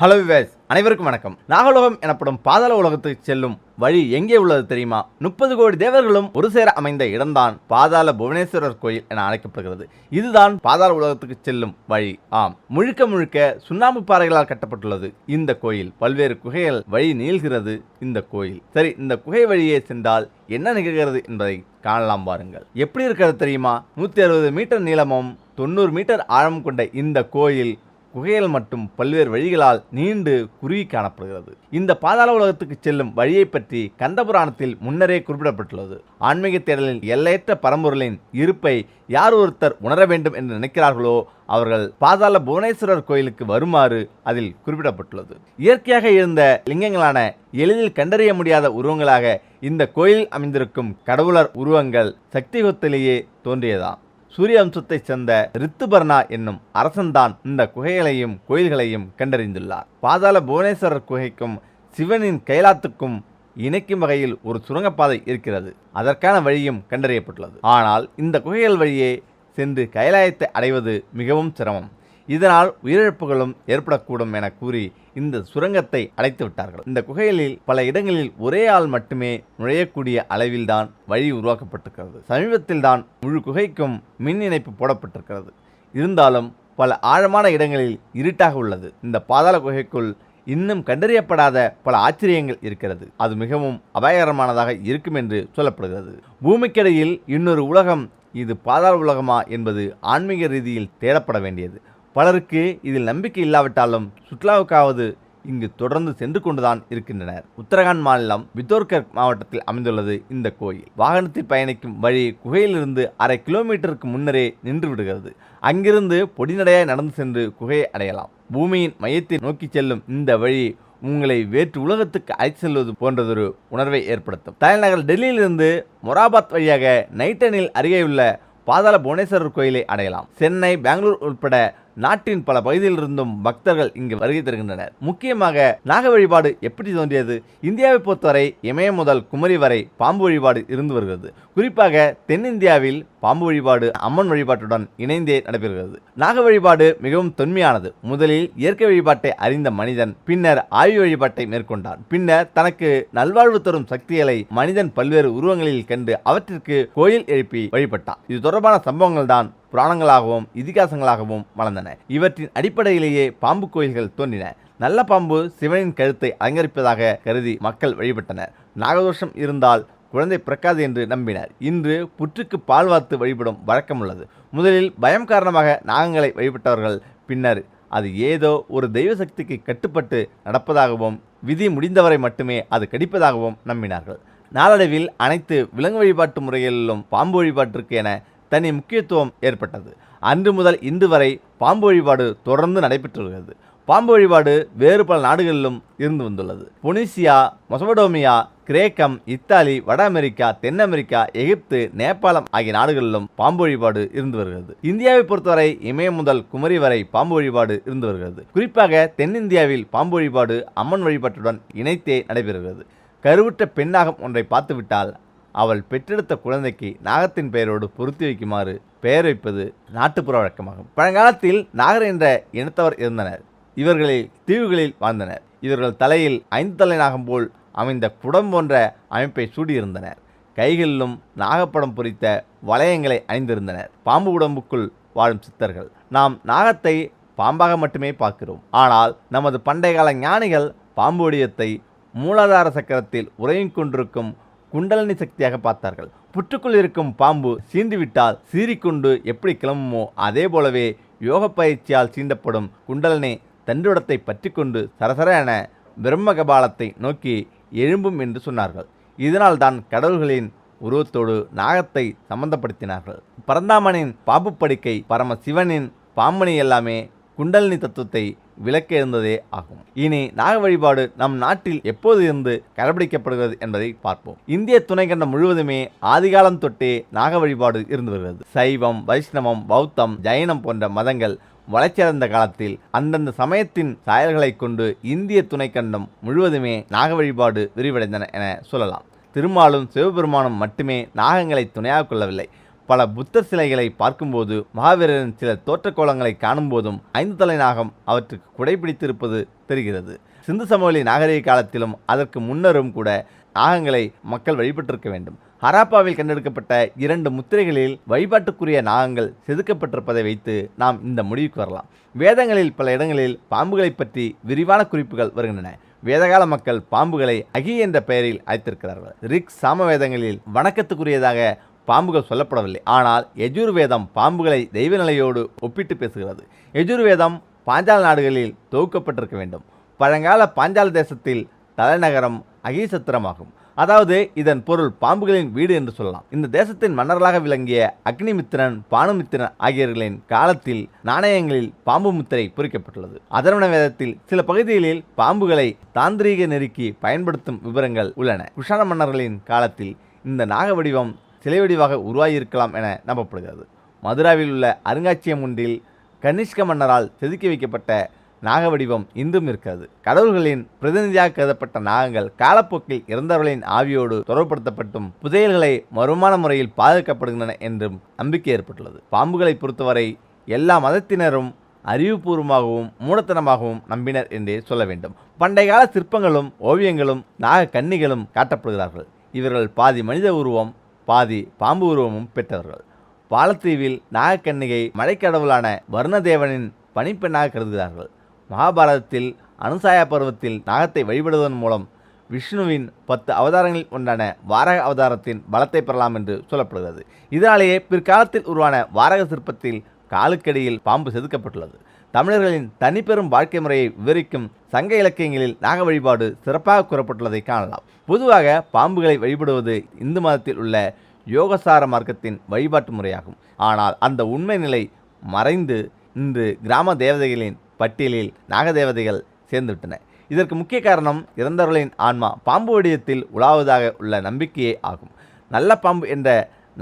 Hello wives அனைவருக்கும் வணக்கம். நாகலோகம் எனப்படும் பாதாள உலகத்துக்கு செல்லும் வழி எங்கே உள்ளது தெரியுமா? முப்பது கோடி தேவர்களும் ஒரு சேர அமைந்த இடம்தான் பாதாள புவனேஸ்வரர் கோயில் என அழைக்கப்படுகிறது. இதுதான் பாதாள உலகத்துக்கு செல்லும் வழி. ஆம் முழுக்க முழுக்க சுண்ணாம்பு பாறைகளால் கட்டப்பட்டுள்ளது இந்த கோயில். பல்வேறு குகைகள் வழி நீள்கிறது இந்த கோயில். சரி இந்த குகை வழியே சென்றால் என்ன நிகழ்கிறது என்பதை காணலாம் பாருங்கள் எப்படி இருக்கிறது தெரியுமா? நூற்றி அறுபது மீட்டர் நீளமும் தொண்ணூறு மீட்டர் ஆழம் கொண்ட இந்த கோயில் குகைகள் மற்றும் பல்வேறு வழிகளால் நீண்டு குறுகி காணப்படுகிறது. இந்த பாதாள உலகத்துக்கு செல்லும் வழியை பற்றி கந்தபுராணத்தில் முன்னரே குறிப்பிடப்பட்டுள்ளது. ஆன்மீக தேடலில் எல்லையற்ற பரம்பொருளின் இருப்பை யார் ஒருத்தர் உணர வேண்டும் என்று நினைக்கிறார்களோ அவர்கள் பாதாள புவனேஸ்வரர் கோயிலுக்கு வருமாறு அதில் குறிப்பிடப்பட்டுள்ளது. இயற்கையாக இருந்த லிங்கங்களான எளிதில் கண்டறிய முடியாத உருவங்களாக இந்த கோயில் அமைந்திருக்கும் கடவுளர் உருவங்கள் சக்திகுத்திலேயே தோன்றியதாம். சூரிய வம்சத்தைச் சேர்ந்த ரித்துபர்ணா என்னும் அரசன்தான் இந்த குகைகளையும் கோயில்களையும் கண்டறிந்துள்ளார். பாதாள புவனேஸ்வரர் குகைக்கும் சிவனின் கைலாத்துக்கும் இணைக்கும் வகையில் ஒரு சுரங்கப்பாதை இருக்கிறது. அதற்கான வழியும் கண்டறியப்பட்டுள்ளது. ஆனால் இந்த குகைகள் வழியே சென்று கைலாயத்தை அடைவது மிகவும் சிரமம். இதனால் உயிரிழப்புகளும் ஏற்படக்கூடும் என கூறி இந்த சுரங்கத்தை அடைத்து விட்டார்கள். இந்த குகைகளில் பல இடங்களில் ஒரே ஆள் மட்டுமே நுழையக்கூடிய அளவில்தான் வழி உருவாக்கப்பட்டிருக்கிறது. சமீபத்தில் தான் முழு குகைக்கும் மின் இணைப்பு போடப்பட்டிருக்கிறது. இருந்தாலும் பல ஆழமான இடங்களில் இருட்டாக உள்ளது. இந்த பாதாள குகைக்குள் இன்னும் கண்டறியப்படாத பல ஆச்சரியங்கள் இருக்கிறது. அது மிகவும் அபாயகரமானதாக இருக்கும் என்று சொல்லப்படுகிறது. பூமிக்கடையில் இன்னொரு உலகம் இது பாதாள உலகமா என்பது ஆன்மீக ரீதியில் தேடப்பட வேண்டியது. பலருக்கு இதில் நம்பிக்கை இல்லாவிட்டாலும் சுற்றுலாவுக்காவது இங்கு தொடர்ந்து சென்று கொண்டுதான் இருக்கின்றனர். உத்தரகாண்ட் மாநிலம் பித்தோர்கர் மாவட்டத்தில் அமைந்துள்ளது இந்த கோயில். வாகனத்தில் பயணிக்கும் வழி குகையிலிருந்து அரை கிலோமீட்டருக்கு முன்னரே நின்று விடுகிறது. அங்கிருந்து பொடிநடையாய் நடந்து சென்று குகையை அடையலாம். பூமியின் மையத்தை நோக்கி செல்லும் இந்த வழி உங்களை வேற்று உலகத்துக்கு அழைத்து செல்வது போன்றதொரு உணர்வை ஏற்படுத்தும். தலைநகர் டெல்லியிலிருந்து மொராபாத் வழியாக நைட்டனில் அருகேயுள்ள பாதாள புவனேஸ்வரர் கோயிலை அடையலாம். சென்னை பெங்களூர் உட்பட நாட்டின் பல பகுதியிலிருந்தும் பக்தர்கள் இங்கு வருகை தருகின்றனர். முக்கியமாக நாக வழிபாடு எப்படி தோன்றியது? இந்தியாவை பொறுத்தவரை இமயம் முதல் குமரி வரை பாம்பு வழிபாடு இருந்து வருகிறது. குறிப்பாக தென்னிந்தியாவில் பாம்பு வழிபாடு அம்மன் வழிபாட்டுடன் இணைந்தே நடைபெறுகிறது. நாக வழிபாடு மிகவும் தொன்மையானது. முதலில் இயற்கை வழிபாட்டை அறிந்த மனிதன் பின்னர் ஆய்வு வழிபாட்டை மேற்கொண்டான் பின்னர் தனக்கு நல்வாழ்வு தரும் சக்திகளை மனிதன் பல்வேறு உருவங்களில் கண்டு அவற்றிற்கு கோயில் எழுப்பி வழிபட்டான் இது தொடர்பான சம்பவங்கள் தான் புராணங்களாகவும் இதிகாசங்களாகவும் வளர்ந்தன. இவற்றின் அடிப்படையிலேயே பாம்பு கோயில்கள் தோன்றின. நல்ல பாம்பு சிவனின் கழுத்தை அலங்கரிப்பதாக கருதி மக்கள் வழிபட்டனர். நாகதோஷம் இருந்தால் குழந்தை பிறக்காது என்று நம்பினர். இன்று புற்றுக்கு பால் வார்த்து வழிபடும் வழக்கம் உள்ளது. முதலில் பயம் காரணமாக நாகங்களை வழிபட்டவர்கள் பின்னர் அது ஏதோ ஒரு தெய்வ சக்திக்கு கட்டுப்பட்டு நடப்பதாகவும் விதி முடிந்தவரை மட்டுமே அது கடிப்பதாகவும் நம்பினார்கள். நாளடைவில் அனைத்து விலங்கு வழிபாட்டு முறைகளிலும் பாம்பு வழிபாட்டிற்கு என தனி முக்கியத்துவம் ஏற்பட்டது. அன்று முதல் இன்று வரை பாம்பு வழிபாடு தொடர்ந்து நடைபெற்று வருகிறது. பாம்பு வழிபாடு வேறு பல நாடுகளிலும் இருந்து வந்துள்ளது. புனிசியா மொசபடோமியா கிரேக்கம் இத்தாலி வட அமெரிக்கா தென் அமெரிக்கா எகிப்து நேபாளம் ஆகிய நாடுகளிலும் பாம்பு வழிபாடு இருந்து வருகிறது. இந்தியாவை பொறுத்தவரை இமயம் முதல் குமரி வரை பாம்பு வழிபாடு இருந்து வருகிறது. குறிப்பாக தென்னிந்தியாவில் பாம்பு வழிபாடு அம்மன் வழிபாட்டுடன் இணைத்தே நடைபெறுகிறது. கருவுற்ற பெண்ணாகம் ஒன்றை பார்த்துவிட்டால் அவள் பெற்றெடுத்த குழந்தைக்கு நாகத்தின் பெயரோடு பொருத்தி வைக்குமாறு பெயர் வைப்பது நாட்டுப்புற வழக்கமாகும். பழங்காலத்தில் நாகர் என்ற இனத்தவர் இருந்தனர். இவர்களில் தீவுகளில் வாழ்ந்தனர். இவர்கள் தலையில் ஐந்து தலை நாகம் போல் அமைந்த குடம் போன்ற அமைப்பை சூடியிருந்தனர். கைகளிலும் நாகப்படம் பொறித்த வளையங்களை அணிந்திருந்தனர். பாம்பு உடம்புக்குள் வாழும் சித்தர்கள். நாம் நாகத்தை பாம்பாக மட்டுமே பார்க்கிறோம். ஆனால் நமது பண்டைய கால ஞானிகள் பாம்பு வடிவத்தை மூலாதார சக்கரத்தில் உறையும் கொண்டிருக்கும் குண்டலினி சக்தியாக பார்த்தார்கள். புற்றுக்குள் இருக்கும் பாம்பு சீண்டிவிட்டால் சீறிக்கொண்டு எப்படி கிளம்புமோ அதே போலவே யோக பயிற்சியால் சீண்டப்படும் குண்டலனி தண்டுவடத்தை பற்றி கொண்டு சரசர என பிரம்மகபாலத்தை நோக்கி எழும்பும் என்று சொன்னார்கள். இதனால் தான் கடவுள்களின் உருவத்தோடு நாகத்தை சம்பந்தப்படுத்தினார்கள். பரந்தாமனின் பாம்பு படுக்கை பரம சிவனின் பாம்பனி எல்லாமே குண்டலினி தத்துவத்தை விளக்க இருந்ததே ஆகும். இனி நாக வழிபாடு நம் நாட்டில் எப்போது இருந்து கடைபிடிக்கப்படுகிறது என்பதை பார்ப்போம். இந்திய துணைக்கண்டம் முழுவதுமே ஆதிகாலம் தொட்டே நாக வழிபாடு இருந்து வருகிறது. சைவம் வைஷ்ணவம் பௌத்தம் ஜைனம் போன்ற மதங்கள் வளர்ச்சியடைந்த காலத்தில் அந்தந்த சமயத்தின் சாயல்களை கொண்டு இந்திய துணைக்கண்டம் முழுவதுமே நாக வழிபாடு விரிவடைந்தன என சொல்லலாம். திருமாலும் சிவபெருமானும் மட்டுமே நாகங்களை துணையாக கொள்ளவில்லை. பல புத்தர் சிலைகளை பார்க்கும்போது மகாவீரரின் சில தோற்றக்கோலங்களை காணும்போதும் ஐந்து தலை நாகம் அவற்றுக்கு குடைபிடித்திருப்பது தெரிகிறது. சிந்து சமவெளி நாகரிக காலத்திலும் அதற்கு முன்னரும் கூட நாகங்களை மக்கள் வழிபட்டிருக்க வேண்டும். ஹராப்பாவில் கண்டெடுக்கப்பட்ட இரண்டு முத்திரைகளில் வழிபாட்டுக்குரிய நாகங்கள் செதுக்கப்பட்டிருப்பதை வைத்து நாம் இந்த முடிவுக்கு வரலாம் வேதங்களில் பல இடங்களில் பாம்புகளை பற்றி விரிவான குறிப்புகள் வருகின்றன. வேதகால மக்கள் பாம்புகளை அகி என்ற பெயரில் அழைத்திருக்கிறார்கள். ரிக் சாமவேதங்களில் வணக்கத்துக்குரியதாக பாம்புகள் சொல்லப்படவில்லை. ஆனால் யஜுர்வேதம் பாம்புகளை தெய்வ நிலையோடு ஒப்பிட்டு பேசுகிறது. யஜுர்வேதம் பாஞ்சால நாடுகளில் தொகுக்கப்பட்டிருக்க வேண்டும். பழங்கால பாஞ்சால தேசத்தில் தலைநகரம் அகிசத்திரமாகும் அதாவது இதன் பொருள் பாம்புகளின் வீடு என்று சொல்லலாம். இந்த தேசத்தின் மன்னர்களாக விளங்கிய அக்னிமித்திரன் பானுமித்திரன் ஆகியோர்களின் காலத்தில் நாணயங்களில் பாம்பு முத்திரை பொறிக்கப்பட்டுள்ளது. அதர்வண வேதத்தில் சில பகுதிகளில் பாம்புகளை தாந்திரீக நெருக்கி பயன்படுத்தும் விவரங்கள் உள்ளன. குஷான மன்னர்களின் காலத்தில் இந்த நாக வடிவம் சிலை வடிவாக உருவாகியிருக்கலாம் என நம்பப்படுகிறது. மதுராவில் உள்ள அருங்காட்சியகம் ஒன்றில் கனிஷ்க மன்னரால் செதுக்கி வைக்கப்பட்ட நாக வடிவம் இன்றும் இருக்கிறது. கடவுள்களின் பிரதிநிதியாக கருதப்பட்ட நாகங்கள் காலப்போக்கில் இறந்தவர்களின் ஆவியோடு தொடர்புபடுத்தப்பட்டும் புதையல்களை மறுமான முறையில் பாதுகாக்கப்படுகின்றன என்றும் நம்பிக்கை ஏற்பட்டுள்ளது. பாம்புகளை பொறுத்தவரை எல்லா மதத்தினரும் அறிவுபூர்வமாகவும் மூடத்தனமாகவும் நம்பினர் என்றே சொல்ல வேண்டும். பண்டைய கால சிற்பங்களும் ஓவியங்களும் நாக கன்னிகளும் காட்டப்படுகிறார்கள். இவர்கள் பாதி மனித உருவம் பாதி பாம்பு உருவமும் பெற்றவர்கள். பாலத்தீவில் நாகக்கண்ணிகை மழைக்கடவுளான வர்ணதேவனின் பணிப்பெண்ணாக கருதுகிறார்கள். மகாபாரதத்தில் அனுசாயா பருவத்தில் நாகத்தை வழிபடுவதன் மூலம் விஷ்ணுவின் பத்து அவதாரங்களில் ஒன்றான வாரக அவதாரத்தின் பலத்தை பெறலாம் என்று சொல்லப்படுகிறது. இதனாலேயே பிற்காலத்தில் உருவான வாரக சிற்பத்தில் காலுக்கடியில் பாம்பு செதுக்கப்பட்டுள்ளது. தமிழர்களின் தனிப்பெரும் வாழ்க்கை முறையை விவரிக்கும் சங்க இலக்கியங்களில் நாக வழிபாடு சிறப்பாக கூறப்பட்டுள்ளதை காணலாம். பொதுவாக பாம்புகளை வழிபடுவது இந்து மதத்தில் உள்ள யோகசார மார்க்கத்தின் வழிபாட்டு முறையாகும். ஆனால் அந்த உண்மை நிலை மறைந்து இன்று கிராம தேவதைகளின் பட்டியலில் நாகதேவதைகள் சேர்ந்துவிட்டன. இதற்கு முக்கிய காரணம் இறந்தவர்களின் ஆன்மா பாம்பு வடிவத்தில் உலாவதாக உள்ள நம்பிக்கையே ஆகும். நல்ல பாம்பு என்ற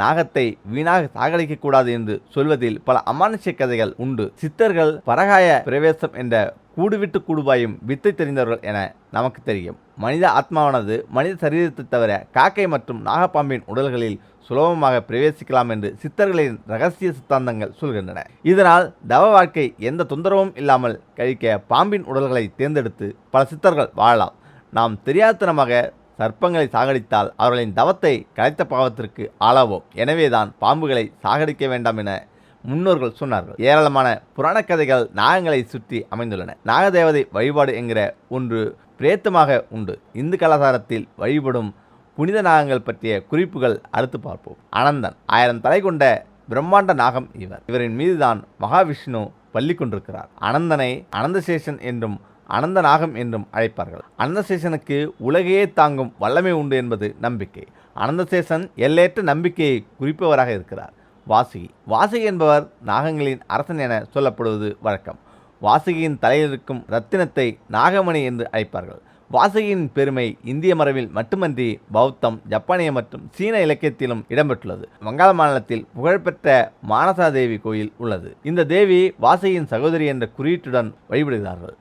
நாகத்தை வீணாக சாகடிக்கக்கூடாது என்று சொல்வதில் பல அமானுஷ்ய கதைகள் உண்டு. சித்தர்கள் பரகாய பிரவேசம் என்ற கூடுவிட்டு கூடுபாயும் வித்தை தெரிந்தவர்கள் என நமக்கு தெரியும். மனித ஆத்மாவானது மனித சரீரத்தை தவிர காக்கை மற்றும் நாகப்பாம்பின் உடல்களில் சுலபமாக பிரவேசிக்கலாம் என்று சித்தர்களின் ரகசிய சித்தாந்தங்கள் சொல்கின்றன. இதனால் தவ வாழ்க்கை எந்த தொந்தரவும் இல்லாமல் கழிக்க பாம்பின் உடல்களை தேர்ந்தெடுத்து பல சித்தர்கள் வாழலாம். நாம் தெரியாதனமாக சர்ப்பங்களை சாகடித்தால் அவர்களின் தவத்தை கலைத்த பாவத்திற்கு ஆளாவோம். எனவேதான் பாம்புகளை சாகடிக்க வேண்டாம் என முன்னோர்கள் சொன்னார்கள். ஏராளமான புராணக் கதைகள் நாகங்களை சுற்றி அமைந்துள்ளன. நாகதேவதை வழிபாடு என்கிற ஒன்று பிரேத்தமாக உண்டு. இந்து கலாச்சாரத்தில் வழிபடும் புனித நாகங்கள் பற்றிய குறிப்புகள் அடுத்து பார்ப்போம். அனந்தன் ஆயிரம் தலை கொண்ட பிரம்மாண்ட நாகம் இவர். இவரின் மீதுதான் மகாவிஷ்ணு பள்ளி கொண்டிருக்கிறார். அனந்தனை அனந்தசேஷன் என்றும் அனந்த நாகம் என்றும் அழைப்பார்கள். அனந்தசேஷனுக்கு உலகையே தாங்கும் வல்லமை உண்டு என்பது நம்பிக்கை. அனந்தசேஷன் எல்லையற்ற நம்பிக்கையை குறிப்பவராக இருக்கிறார். வாசுகி. வாசுகி என்பவர் நாகங்களின் அரசன் என சொல்லப்படுவது வழக்கம். வாசுகியின் தலையில் இருக்கும் ரத்தினத்தை நாகமணி என்று அழைப்பார்கள். வாசுகியின் பெருமை இந்திய மரபில் மட்டுமன்றி பௌத்தம் ஜப்பானிய மற்றும் சீன இலக்கியத்திலும் இடம்பெற்றுள்ளது. வங்காள மாநிலத்தில் புகழ்பெற்ற மானசாதேவி கோயில் உள்ளது. இந்த தேவி வாசுகியின் சகோதரி என்ற குறியீட்டுடன் வழிபடுகிறார்கள்.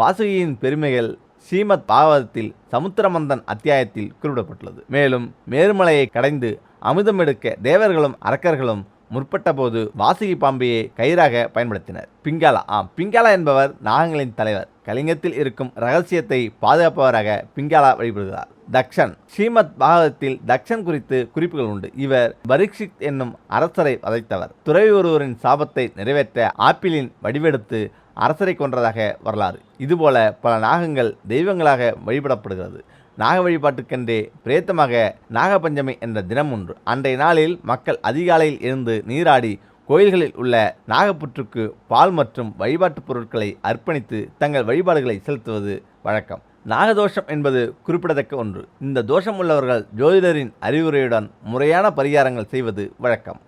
வாசுகியின் பெருமைகள் ஸ்ரீமத் பாகவதத்தில் சமுத்திரமந்தன் அத்தியாயத்தில் குறிப்பிடப்பட்டுள்ளது. மேலும் மேருமலையை கடைந்து அமுதம் எடுக்க தேவர்களும் அரக்கர்களும் முற்பட்டபோது வாசுகி பாம்பையை கயிறாக பயன்படுத்தினர். பிங்காலா ஆம் பிங்காலா என்பவர் நாகங்களின் தலைவர். கலிங்கத்தில் இருக்கும் ரகசியத்தை பாதுகாப்பவராக பிங்காலா வழிபடுகிறார். தக்ஷன் ஸ்ரீமத் பாகவதத்தில் தக்ஷன் குறித்து குறிப்புகள் உண்டு. இவர் பரீட்சித் என்னும் அரசரை வதைத்தவர். துறவி ஒருவரின் சாபத்தை நிறைவேற்ற ஆப்பிளின் வடிவெடுத்து அரசரை கொன்றதாக வரலாறு. இதுபோல பல நாகங்கள் தெய்வங்களாக வழிபடப்படுகிறது. நாக வழிபாட்டுக்கென்றே பிரேத்தமாக நாகபஞ்சமி என்ற தினம் ஒன்று. அன்றைய நாளில் மக்கள் அதிகாலையில் இருந்து நீராடி கோயில்களில் உள்ள நாகப்புற்றுக்கு பால் மற்றும் வழிபாட்டுப் பொருட்களை அர்ப்பணித்து தங்கள் வழிபாடுகளை செலுத்துவது வழக்கம். நாகதோஷம் என்பது குறிப்பிடத்தக்க ஒன்று. இந்த தோஷம் உள்ளவர்கள் ஜோதிடரின் அறிவுரையுடன் முறையான பரிகாரங்கள் செய்வது வழக்கம்.